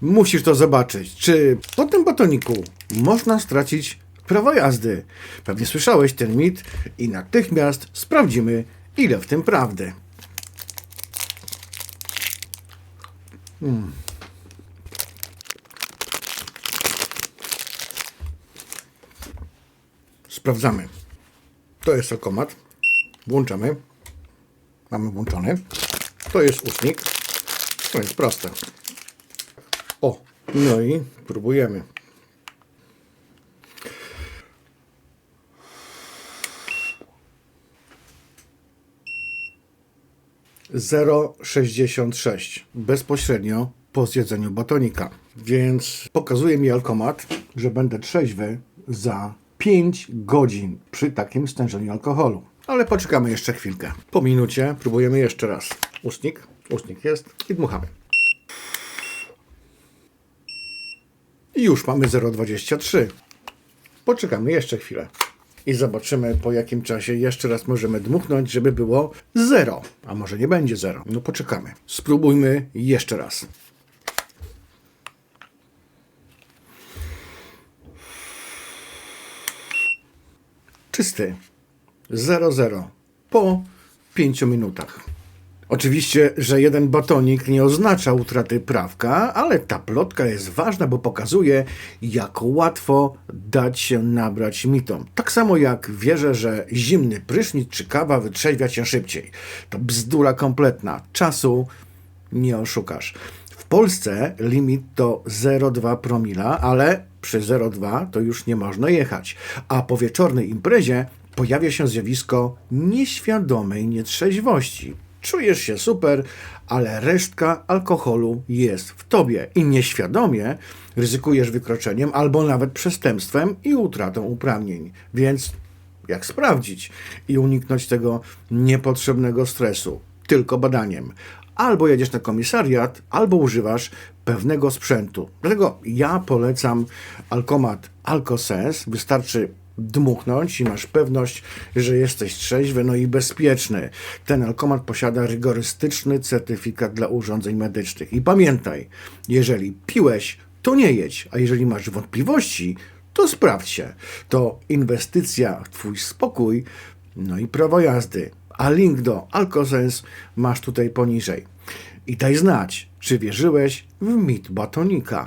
Musisz to zobaczyć. Czy po tym batoniku można stracić prawo jazdy? Pewnie słyszałeś ten mit i natychmiast sprawdzimy, ile w tym prawdy. Sprawdzamy. To jest alkomat. Włączamy. Mamy włączony. To jest ustnik. To jest proste. No i próbujemy. Zero sześćdziesiąt sześć bezpośrednio po zjedzeniu batonika. Więc pokazuje mi alkomat, że będę trzeźwy za 5 godzin przy takim stężeniu alkoholu. Ale poczekamy jeszcze chwilkę. Po minucie próbujemy jeszcze raz. Ustnik, ustnik jest i dmuchamy. I już mamy 0,23. Poczekamy jeszcze chwilę. I zobaczymy po jakim czasie jeszcze raz możemy dmuchnąć, żeby było 0. A może nie będzie 0. No poczekamy. Spróbujmy jeszcze raz. Czysty. 0,0 po 5 minutach. Oczywiście, że jeden batonik nie oznacza utraty prawka, ale ta plotka jest ważna, bo pokazuje, jak łatwo dać się nabrać mitom. Tak samo jak wierzę, że zimny prysznic czy kawa wytrzeźwia cię szybciej. To bzdura kompletna. Czasu nie oszukasz. W Polsce limit to 0,2 promila, ale przy 0,2 to już nie można jechać. A po wieczornej imprezie pojawia się zjawisko nieświadomej nietrzeźwości. Czujesz się super, ale resztka alkoholu jest w tobie i nieświadomie ryzykujesz wykroczeniem albo nawet przestępstwem i utratą uprawnień. Więc jak sprawdzić i uniknąć tego niepotrzebnego stresu? Tylko badaniem. Albo jedziesz na komisariat, albo używasz pewnego sprzętu. Dlatego ja polecam alkomat Alcosens. Wystarczy dmuchnąć i masz pewność, że jesteś trzeźwy, no i bezpieczny. Ten alkomat posiada rygorystyczny certyfikat dla urządzeń medycznych. I pamiętaj, jeżeli piłeś, to nie jedź, a jeżeli masz wątpliwości, to sprawdź się. To inwestycja w Twój spokój, no i prawo jazdy. A link do Alcosens masz tutaj poniżej. I daj znać, czy wierzyłeś w mit batonika.